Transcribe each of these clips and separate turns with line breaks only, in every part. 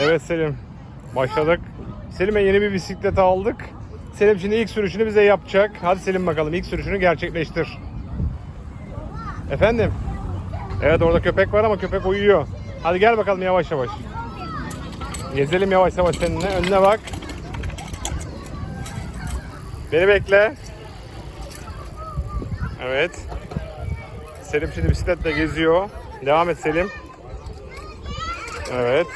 Evet Selim. Başladık. Selim'e yeni bir bisiklet aldık. Selim şimdi ilk sürüşünü bize yapacak. Hadi Selim bakalım ilk sürüşünü gerçekleştir. Efendim? Evet orada köpek var ama köpek uyuyor. Hadi gel bakalım yavaş yavaş. Gezelim yavaş yavaş seninle. Önüne bak. Beni bekle. Evet. Selim şimdi bisikletle geziyor. Devam et Selim. Evet.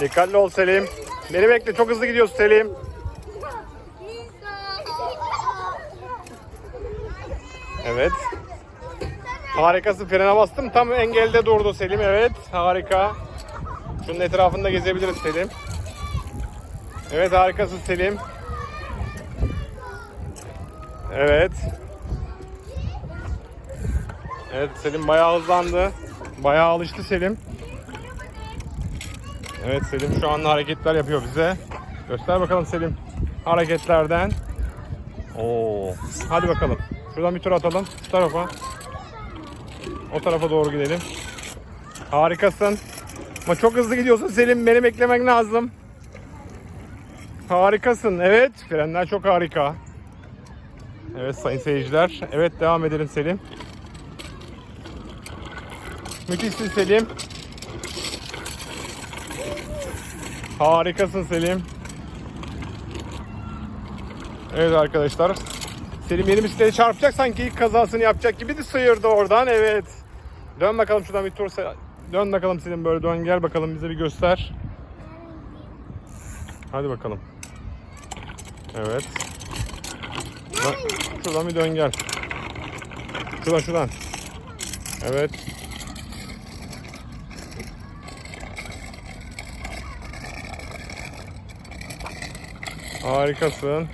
Dikkatli ol Selim. Beni bekle çok hızlı gidiyorsun Selim. Evet. Harikasın frene bastım. Tam engelde durdu Selim. Evet harika. Şunun etrafında gezebiliriz Selim. Evet harikasın Selim. Evet. Evet Selim bayağı hızlandı. Bayağı alıştı Selim. Evet Selim şu an hareketler yapıyor bize. Göster bakalım Selim hareketlerden. Oo. Hadi bakalım. Şuradan bir tur atalım. Şu tarafa. O tarafa doğru gidelim. Harikasın. Ama çok hızlı gidiyorsun Selim. Beni beklemen lazım. Harikasın. Evet. Frenler çok harika. Evet sayın seyirciler. Evet devam edelim Selim. Müthişsin Selim. Harikasın Selim. Evet arkadaşlar. Selim yeni bisiklete çarpacak sanki ilk kazasını yapacak gibi de sıyırdı oradan. Evet. Dön bakalım şuradan bir tur. Dön bakalım Selim böyle dön gel bakalım bize bir göster. Hadi bakalım. Evet. Şuradan bir dön gel. Şuradan şuradan. Evet. Harikasın.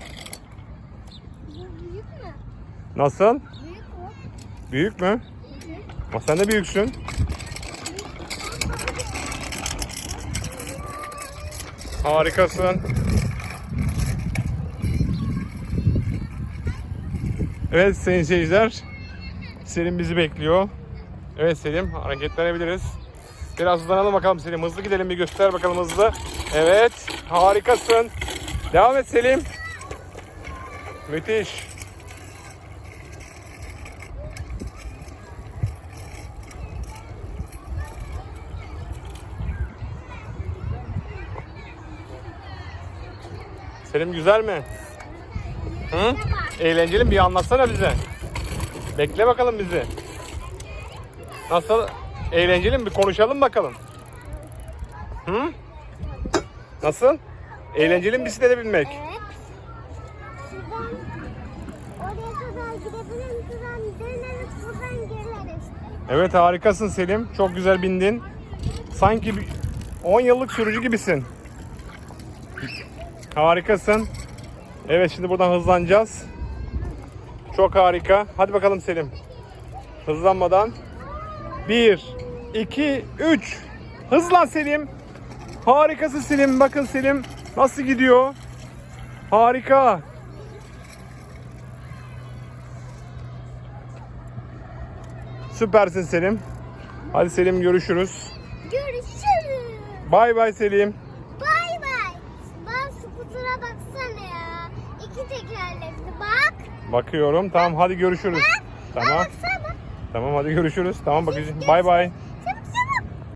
Büyük mü?
Nasıl?
Büyük mü?
Büyük mü? Ama sen de büyüksün. Harikasın. Evet sayın seyirciler. Selim bizi bekliyor. Evet Selim hareketlenebiliriz. Biraz hızlanalım bakalım Selim. Hızlı gidelim bir göster bakalım hızlı. Evet harikasın. Devam et Selim. Müthiş. Selim güzel mi? Hı? Eğlenceli mi? Bir anlatsana bize. Bekle bakalım bizi. Nasıl? Eğlenceli mi? Bir konuşalım bakalım. Hı? Nasıl? Eğlenceli mi bisiklete binmek?
Evet. Şuradan oraya kadar gidebilirim. Şuradan döneriz. Buradan geliriz.
Evet harikasın Selim. Çok güzel bindin. Sanki bir 10 yıllık sürücü gibisin. Harikasın. Evet şimdi buradan hızlanacağız. Çok harika. Hadi bakalım Selim. Hızlanmadan. 1, 2, 3. Hızlan Selim. Harikasın Selim. Bakın Selim nasıl gidiyor. Harika. Süpersin Selim. Hadi Selim görüşürüz.
Görüşürüz.
Bay bay Selim.
Bay bay. Bak skutura baksana ya. İki tekerlekli bak.
Bakıyorum. Tamam hadi görüşürüz. Tamam.
Baksana.
Tamam hadi görüşürüz. Tamam bakacağım. Bay bay.